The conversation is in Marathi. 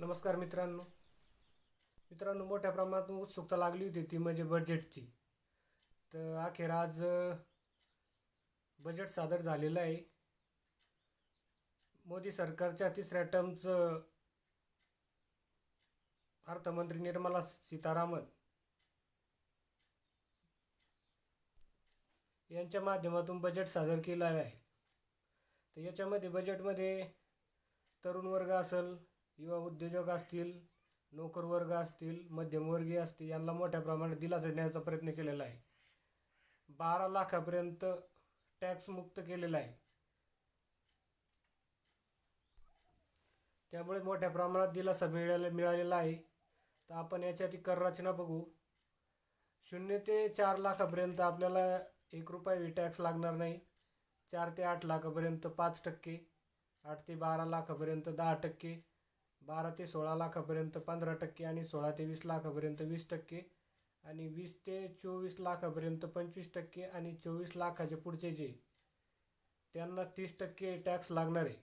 नमस्कार मित्रांनो. मित्रांनो मोठ्या प्रमाणात उत्सुकता लागली होती ती म्हणजे बजेटची तर अखेर आज बजेट सादर झालेलं आहे. मोदी सरकारच्या तिसऱ्या टर्मचं अर्थमंत्री निर्मला सीतारामन यांच्या माध्यमातून बजेट सादर केलेलं आहे. तर याच्यामध्ये बजेटमध्ये तरुण वर्ग असेल युवा उद्योजक असतील नोकरवर्ग असतील मध्यमवर्गीय असतील यांना मोठ्या प्रमाणात दिलासा देण्याचा प्रयत्न केलेला आहे. बारा लाखापर्यंत टॅक्स मुक्त केलेला आहे. त्यामुळे मोठ्या प्रमाणात दिलासा मिळाला मिळालेला आहे. तर आपण याच्यात कर रचना बघू. शून्य ते चार लाखापर्यंत आपल्याला एक रुपया टॅक्स लागणार नाही. चार ते आठ लाखापर्यंत पाच टक्के आठ ते बारा लाखापर्यंत दहा टक्के. बारा ते सोळा लाखापर्यंत पंधरा टक्के आणि सोळा ते वीस लाखापर्यंत वीस टक्के आणि वीस ते चोवीस लाखापर्यंत पंचवीस टक्के आणि चोवीस लाखाचे पुढचे जे त्यांना तीस टक्के टॅक्स लागणार आहे.